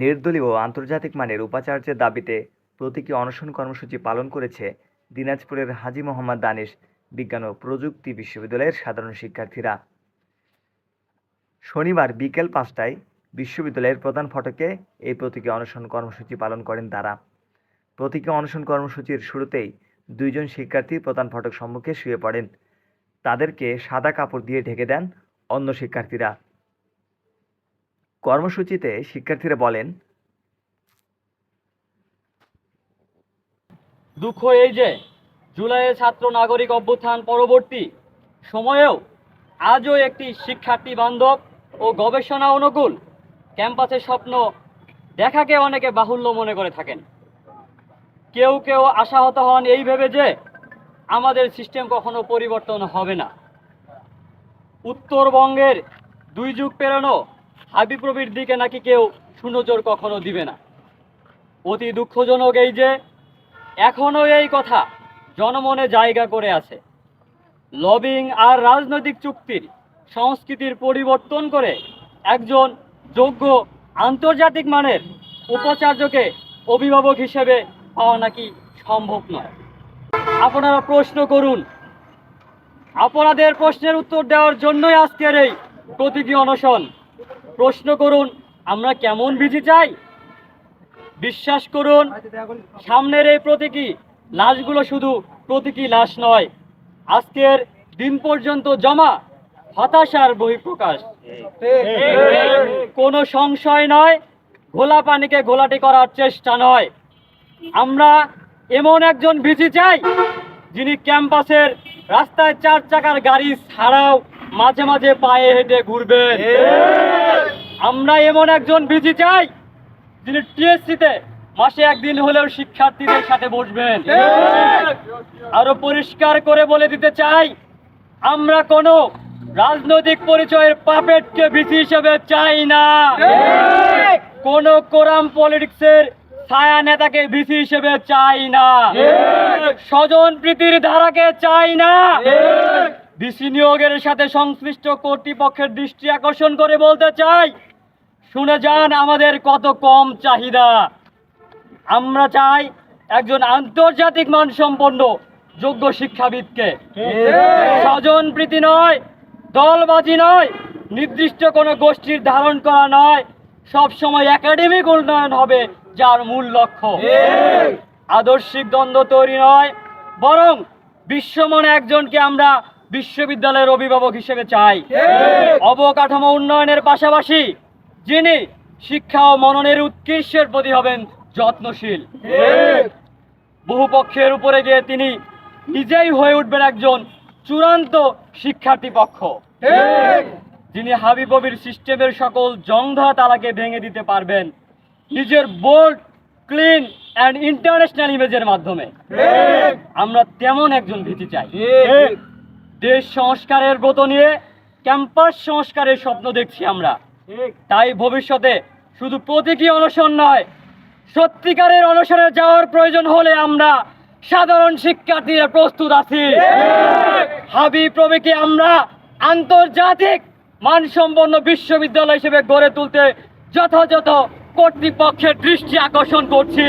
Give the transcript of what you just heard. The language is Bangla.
নির্দলীয় ও আন্তর্জাতিক মানের উপাচার্যের দাবিতে প্রতীকী অনশন কর্মসূচি পালন করেছে দিনাজপুরের হাজী মোহাম্মদ দানিশ বিজ্ঞান ও প্রযুক্তি বিশ্ববিদ্যালয়ের সাধারণ শিক্ষার্থীরা। শনিবার বিকেল পাঁচটায় বিশ্ববিদ্যালয়ের প্রধান ফটকে এই প্রতীকী অনশন কর্মসূচি পালন করেন তারা। প্রতীকী অনশন কর্মসূচির শুরুতেই দুইজন শিক্ষার্থী প্রধান ফটক সম্মুখে শুয়ে পড়েন। তাদেরকে সাদা কাপড় দিয়ে ঢেকে দেন অন্য শিক্ষার্থীরা। কর্মসূচিতে শিক্ষার্থীরা বলেন, দুঃখ এই যে জুলাইয়ের ছাত্র নাগরিক অভ্যুত্থান পরবর্তী সময়েও আজও একটি শিক্ষার্থী বান্ধব ও গবেষণা অনুকূল ক্যাম্পাসের স্বপ্ন দেখাকে অনেকে বাহুল্য মনে করে থাকেন। কেউ কেউ আশাহত হন এই ভেবে যে আমাদের সিস্টেম কখনো পরিবর্তন হবে না। উত্তরবঙ্গের দুই যুগ পেরানো হাবিপ্রবির দিকে নাকি কেউ সুনজর কখনো দিবে না। অতি দুঃখজনক এই যে এখনও এই কথা জনমনে জায়গা করে আছে। লবিং আর রাজনৈতিক চুক্তির সংস্কৃতির পরিবর্তন করে একজন যোগ্য আন্তর্জাতিক মানের উপাচার্যকে অভিভাবক হিসেবে পাওয়া নাকি সম্ভব নয়। আপনারা প্রশ্ন করুন, আপনাদের প্রশ্নের উত্তর দেওয়ার জন্যই আজকের এই প্রতীকী অনশন। প্রশ্ন করুন, আমরা কেমন বিধি চাই? বিশ্বাস করুন, সামনের এই প্রতীকী লাশগুলো শুধু প্রতীকী লাশ নয়, আজকের দিন পর্যন্ত জমা হতাশার বহিঃপ্রকাশ। কোনো সংশয় নয়, ঘোলা পানিকে ঘোলাটি করার চেষ্টা নয়। আমরা এমন একজন ভিজি চাই, যিনি ক্যাম্পাসের রাস্তায় চার চাকার গাড়ি ছাড়াও মাঝে মাঝে পায়ে হেঁটে ঘুরবেন। আমরা এমন একজন ভিজি চাই, যিনি টিএসসিতে মাসে একদিন হলেও শিক্ষার্থীদের সাথে বসবেন। আরও পরিষ্কার করে বলে দিতে চাই, আমরা কোনো রাজনৈতিক পরিচয়ের পাপেটকে ভিসি হিসেবে চাই না। কোন কোরাম পলিটিক্সের ছায়া নেতাকে ভিসি হিসেবে চাই না। স্বজন প্রীতির ধারাকে চাই না। ভিসি নিয়োগের সাথে সংশ্লিষ্ট কর্তৃপক্ষের দৃষ্টি আকর্ষণ করে বলতে চাই শুনে যান আমাদের কত কম চাহিদা। আমরা চাই একজন আন্তর্জাতিক মানসম্পন্ন যোগ্য শিক্ষাবিদকে। স্বজন প্রীতি নয় দলবাজি নয় নির্দিষ্ট কোনো গোষ্ঠীর ধারণ করা নয়। সব সময় একাডেমিক উন্নয়ন হবে যার মূল লক্ষ্য। আদর্শিক দ্বন্দ্ব তৈরি নয় বরং বিশ্বমনে একজনকে আমরা বিশ্ববিদ্যালয়ের অভিভাবক হিসেবে চাই। অবকাঠামো উন্নয়নের পাশাপাশি যিনি শিক্ষা ও মননের উৎকৃষ্টের প্রতি হবেন যত্নশীল। বহু পক্ষের উপরে গিয়ে তিনি নিজেই হয়ে উঠবেন একজন চূড়ান্ত শিক্ষার্থী পক্ষ। যিনি হাবিববির সিস্টেমের সকল জংধা তালাকে ভেঙে দিতে পারবেন নিজের বোল্ড ক্লিন অ্যান্ড ইন্টারন্যাশনাল ইমেজের মাধ্যমে। আমরা তেমন একজন ভীতি চাই। দেশ সংস্কারের ব্রত নিয়ে ক্যাম্পাস সংস্কারের স্বপ্ন দেখছি আমরা। তাই ভবিষ্যতে শুধু প্রতীকী অনশন নয় সত্যিকারের অনশনে যাওয়ার প্রয়োজন হলে আমরা সাধারণ শিক্ষার্থীরা প্রস্তুত আছি। হাবি প্রবেকে আমরা আন্তর্জাতিক মানসম্পন্ন বিশ্ববিদ্যালয় হিসেবে গড়ে তুলতে যথাযথ কর্তৃপক্ষের দৃষ্টি আকর্ষণ করছি।